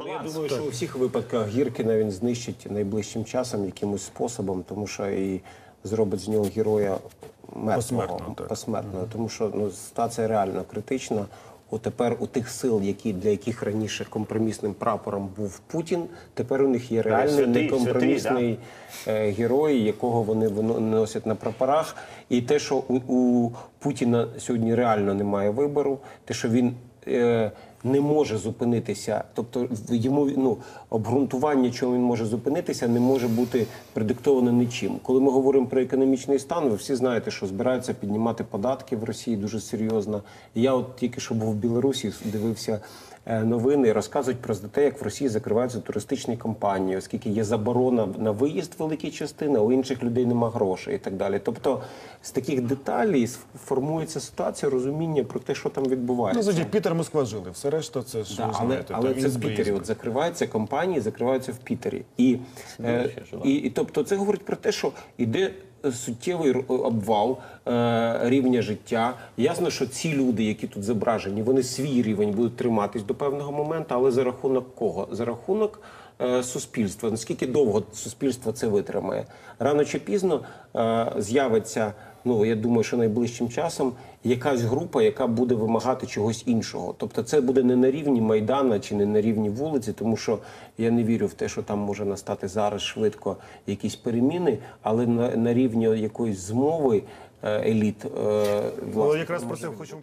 Ну, Я думаю, що у всіх випадках Гіркіна він знищить найближчим часом якимось способом, тому що і зробить з нього героя мертвого, Посмертного, посмертного. Тому що ну, ситуація реально критична. От тепер у тих сил, які для яких раніше компромісним прапором був Путін, тепер у них є реальний святий, некомпромісний е, герой, якого вони воно- носять на прапорах. І те, що у, у Путіна сьогодні реально немає вибору, те, що він е, не може зупинитися, тобто йому ну, обґрунтування, чому він може зупинитися, не може бути предиктовано нічим. Коли ми говоримо про економічний стан, ви всі знаєте, що збираються піднімати податки в Росії дуже серйозно. Я от тільки що був в Білорусі, дивився е, новини, розказують про те, як в Росії закриваються туристичні компанії, оскільки є заборона на виїзд великій частини, а у інших людей нема грошей і так далі. Тобто з таких деталей формується ситуація, розуміння про те, що там Ну, відбувається. тоді Пітер, Москва жили. Все решта, це ж Да, ви але знаєте. але це в Пітері. От закриваються компанії, закриваються в Пітері. І, е, і, і тобто це говорить про те, що йде суттєвий обвал е, рівня життя. Ясно, що ці люди, які тут зображені, вони свій рівень будуть триматись до певного моменту, але за рахунок кого? За рахунок е, суспільства. Наскільки довго суспільство це витримає? Рано чи пізно е, з'явиться. Ну я думаю, що найближчим часом якась група, яка буде вимагати чогось іншого. Тобто, це буде не на рівні майдана чи не на рівні вулиці, тому що я не вірю в те, що там може настати зараз швидко якісь переміни, але на, на рівні якоїсь змови е, еліт е, Ну, власне, якраз про це хочемо